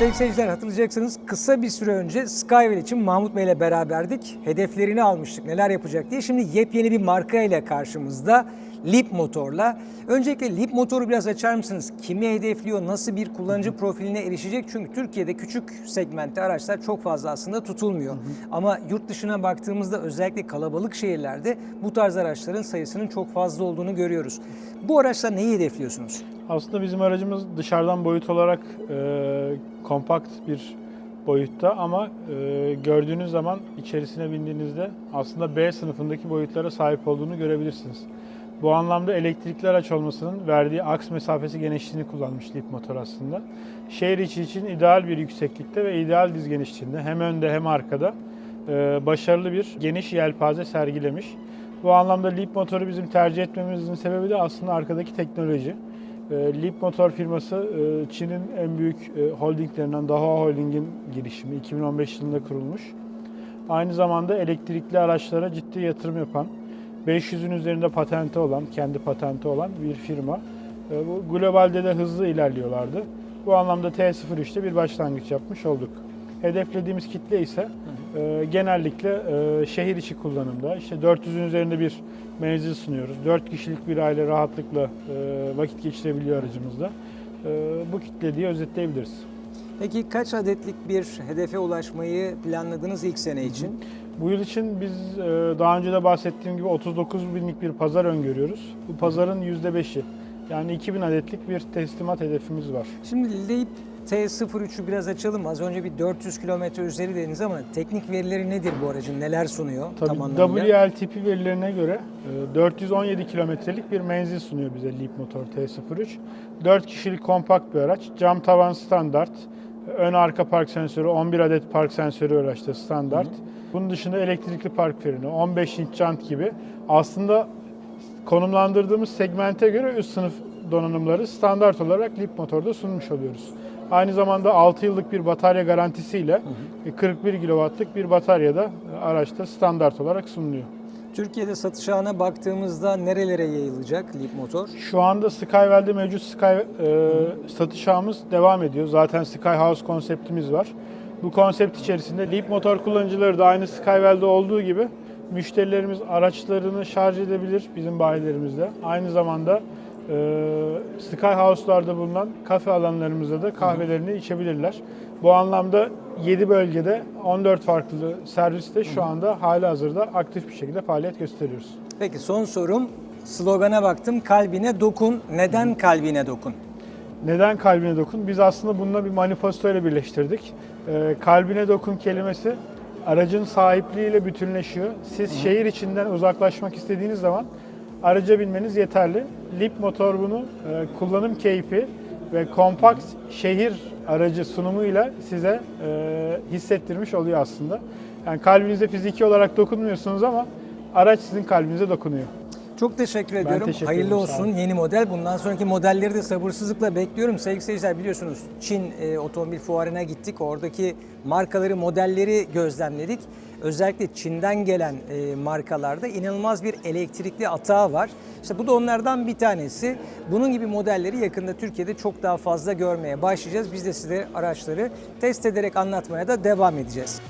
Sevgili seyirciler hatırlayacaksınız kısa bir süre önce Skywell için Mahmut Bey ile beraberdik. Hedeflerini almıştık neler yapacak diye. Şimdi yepyeni bir marka ile karşımızda Leap Motor'la. Öncelikle Leap Motor'u biraz açar mısınız? Kimi hedefliyor? Nasıl bir kullanıcı profiline erişecek? Çünkü Türkiye'de küçük segmentte araçlar çok fazla aslında tutulmuyor. Ama yurt dışına baktığımızda özellikle kalabalık şehirlerde bu tarz araçların sayısının çok fazla olduğunu görüyoruz. Bu araçla neyi hedefliyorsunuz? Aslında bizim aracımız dışarıdan boyut olarak e, kompakt bir boyutta ama e, gördüğünüz zaman içerisine bindiğinizde aslında B sınıfındaki boyutlara sahip olduğunu görebilirsiniz. Bu anlamda elektrikli araç olmasının verdiği aks mesafesi genişliğini kullanmış Leap motor aslında. Şehir içi için ideal bir yükseklikte ve ideal diz genişliğinde hem önde hem arkada e, başarılı bir geniş yelpaze sergilemiş. Bu anlamda Leap motoru bizim tercih etmemizin sebebi de aslında arkadaki teknoloji. E, Leap Motor firması e, Çin'in en büyük holdinglerinden Dahua Holding'in girişimi 2015 yılında kurulmuş. Aynı zamanda elektrikli araçlara ciddi yatırım yapan, 500'ün üzerinde patenti olan, kendi patenti olan bir firma. E, Bu globalde de hızlı ilerliyorlardı. Bu anlamda T03'te bir başlangıç yapmış olduk. Hedeflediğimiz kitle ise e, genellikle e, şehir içi kullanımda. İşte 400'ün üzerinde bir menzil sunuyoruz. 4 kişilik bir aile rahatlıkla e, vakit geçirebiliyor aracımızda. E, bu kitle diye özetleyebiliriz. Peki kaç adetlik bir hedefe ulaşmayı planladınız ilk sene için? Bu yıl için biz e, daha önce de bahsettiğim gibi 39 binlik bir pazar öngörüyoruz. Bu pazarın %5'i yani 2000 adetlik bir teslimat hedefimiz var. Şimdi Leap T03'ü biraz açalım. Az önce bir 400 kilometre üzeri dediniz ama teknik verileri nedir bu aracın? Neler sunuyor tam Tabii anlamıyla? WLTP verilerine göre e, 417 kilometrelik bir menzil sunuyor bize Leap Motor T03. 4 kişilik kompakt bir araç. Cam tavan standart. Ön arka park sensörü, 11 adet park sensörü araçta standart. Bunun dışında elektrikli park freni, 15 inç jant gibi. Aslında konumlandırdığımız segmente göre üst sınıf donanımları standart olarak Leap Motor'da sunmuş oluyoruz. Aynı zamanda 6 yıllık bir batarya garantisiyle e, 41 kW'lık bir batarya da araçta standart olarak sunuluyor. Türkiye'de satış ağına baktığımızda nerelere yayılacak Leap motor? Şu anda Skywell'de mevcut Sky e, satış ağımız devam ediyor. Zaten Sky House konseptimiz var. Bu konsept içerisinde Leap motor kullanıcıları da aynı Skywell'de olduğu gibi müşterilerimiz araçlarını şarj edebilir bizim bayilerimizde. Aynı zamanda Sky House'larda bulunan kafe alanlarımızda da kahvelerini içebilirler. Bu anlamda 7 bölgede 14 farklı serviste şu anda hali hazırda aktif bir şekilde faaliyet gösteriyoruz. Peki son sorum. Slogana baktım. Kalbine dokun. Neden kalbine dokun? Neden kalbine dokun? Biz aslında bununla bir manifesto ile birleştirdik. Ee, kalbine dokun kelimesi aracın sahipliğiyle bütünleşiyor. Siz şehir içinden uzaklaşmak istediğiniz zaman araca binmeniz yeterli. Leap motor bunu e, kullanım keyfi ve kompakt şehir aracı sunumuyla size e, hissettirmiş oluyor aslında. Yani kalbinize fiziki olarak dokunmuyorsunuz ama araç sizin kalbinize dokunuyor. Çok teşekkür ediyorum. teşekkür Hayırlı ederim, olsun yeni model. Bundan sonraki modelleri de sabırsızlıkla bekliyorum. Sevgili seyirciler biliyorsunuz Çin e, otomobil fuarına gittik. Oradaki markaları, modelleri gözlemledik. Özellikle Çin'den gelen e, markalarda inanılmaz bir elektrikli atağı var. İşte bu da onlardan bir tanesi. Bunun gibi modelleri yakında Türkiye'de çok daha fazla görmeye başlayacağız. Biz de size araçları test ederek anlatmaya da devam edeceğiz.